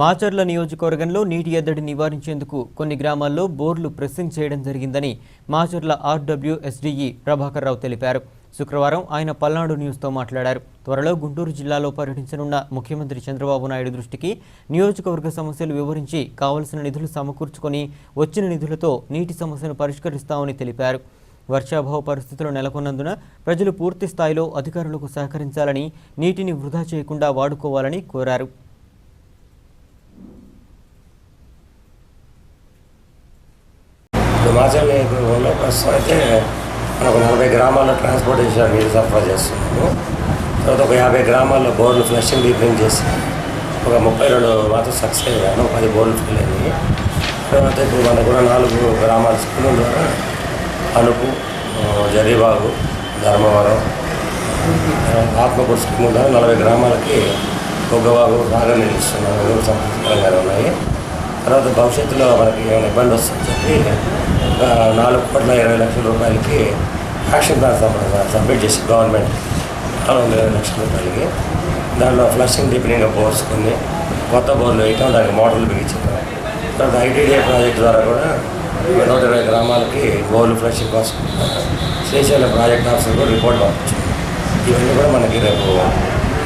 మాచర్ల నియోజకవర్గంలో నీటి ఎద్దడి నివారించేందుకు కొన్ని గ్రామాల్లో బోర్లు ప్రెస్సింగ్ చేయడం జరిగిందని మాచర్ల ఆర్డబ్ల్యూ ఎస్డీఈ ప్రభాకర్ రావు తెలిపారు. శుక్రవారం ఆయన పల్నాడు న్యూస్తో మాట్లాడారు. త్వరలో గుంటూరు జిల్లాలో పర్యటించనున్న ముఖ్యమంత్రి చంద్రబాబు నాయుడు దృష్టికి నియోజకవర్గ సమస్యలు వివరించి కావలసిన నిధులు సమకూర్చుకొని వచ్చిన నిధులతో నీటి సమస్యను పరిష్కరిస్తామని తెలిపారు. వర్షాభావ పరిస్థితులు నెలకొన్నందున ప్రజలు పూర్తి స్థాయిలో అధికారులకు సహకరించాలని నీటిని వృధా చేయకుండా వాడుకోవాలని కోరారు. హిమాచల్ నియోజకవర్గంలో ప్రస్తుతం అయితే మనకు నలభై గ్రామాల్లో ట్రాన్స్పోర్టేషన్ నీరు సరఫరా చేస్తున్నాము తర్వాత ఒక యాభై గ్రామాల్లో బోర్లు ఫ్లషింగ్ డీపింగ్ చేసి ఒక ముప్పై రెండు మాత్రం సక్సెస్ అయ్యాను. పది బోర్లు ఫిల్ అయ్యాయి తర్వాత ఇప్పుడు మనకు కూడా నాలుగు గ్రామాల స్కూల్ ద్వారా అనుపు జరీబాగు ధర్మవరం ఆత్మకూరు స్కీమ్ ద్వారా నలభై గ్రామాలకి గొగ్గవాగు బాగా నిలుస్తున్నాము సంతృప్తికరంగా ఉన్నాయి. తర్వాత భవిష్యత్తులో మనకి ఏమైనా ఇబ్బంది వస్తుందని చెప్పి నాలుగు కోట్ల ఇరవై లక్షల రూపాయలకి యాక్షన్ ప్లాన్ సబ్మిట్ చేసి గవర్నమెంట్ నాలుగు వందల ఇరవై లక్షల రూపాయలకి. దాంట్లో ఫ్లషింగ్ డీపెనింగ్ బోర్స్ కొన్ని కొత్త బోర్లు వేయటం దానికి మోటార్లు బిగించడం తర్వాత ఐటీడీఏ ప్రాజెక్ట్ ద్వారా కూడా నూట ఇరవై గ్రామాలకి బోర్లు ఫ్లషింగ్ కోసం శ్రీశైలం ప్రాజెక్ట్ ఆఫీసర్ కూడా రిపోర్ట్ పంపించారు ఇవన్నీ కూడా మనకి రేపు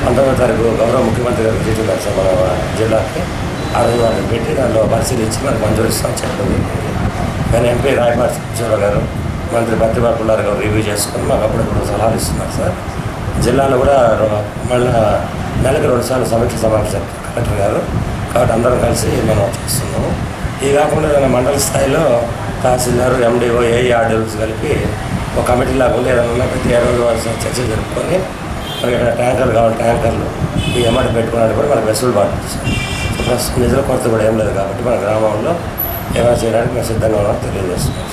పంతొమ్మిదో తారీఖు గౌరవ ముఖ్యమంత్రి గారు విజిట్ మన జిల్లాకి. ఆ రోజు వాళ్ళని పెట్టి దాంట్లో పరిశీలించి మనకు మంజూరు ఇస్తామని చెప్పడం కానీ ఎంపీ రాయపాటి సింహేశ్వర గారు మంత్రి బత్తిబాబు గారు రివ్యూ చేసుకొని మాకు అప్పుడప్పుడు సలహాలు ఇస్తున్నారు సార్. జిల్లాలో కూడా మళ్ళీ నెలకు రెండుసార్లు సమీక్ష సమావేశం కలెక్టర్ గారు కాబట్టి అందరం కలిసి మనం చేస్తున్నాము. ఈ కాకుండా ఏదైనా మండల స్థాయిలో తహసీల్దారు ఎండిఓ ఏఈఆర్డీఓస్ కలిపి ఒక కమిటీ లాగా ఉండి ఏదైనా ఉన్న ప్రతి ఇరవై రోజులు చర్చ జరుపుకొని మనకి ట్యాంకర్లు కావాలి ట్యాంకర్లు ఈ అమౌంట్ పెట్టుకున్నాడు కూడా మనకు వెసులుబాటు. ప్రస్తుతం నిధుల కొరత కూడా ఏం లేదు కాబట్టి మన గ్రామంలో ఏమైనా చేయడానికి మేము సిద్ధంగా ఉన్నాం తెలియజేస్తున్నాం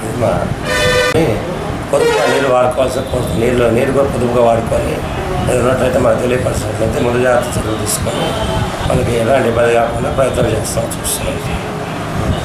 ఇది మా పొదుపుగా నీళ్ళు వాడుకోవాల్సి కొరత నీళ్ళు నీరు కూడా పొదుపుగా వాడుకొని ఏదైనా ఉన్నట్లయితే మనకు తెలియపరిచినట్లయితే ముందు జాగ్రత్త చర్యలు తీసుకొని మనకి ఎలాంటి ఇబ్బంది కాకుండా ప్రయత్నం చేస్తాం చూస్తున్నాం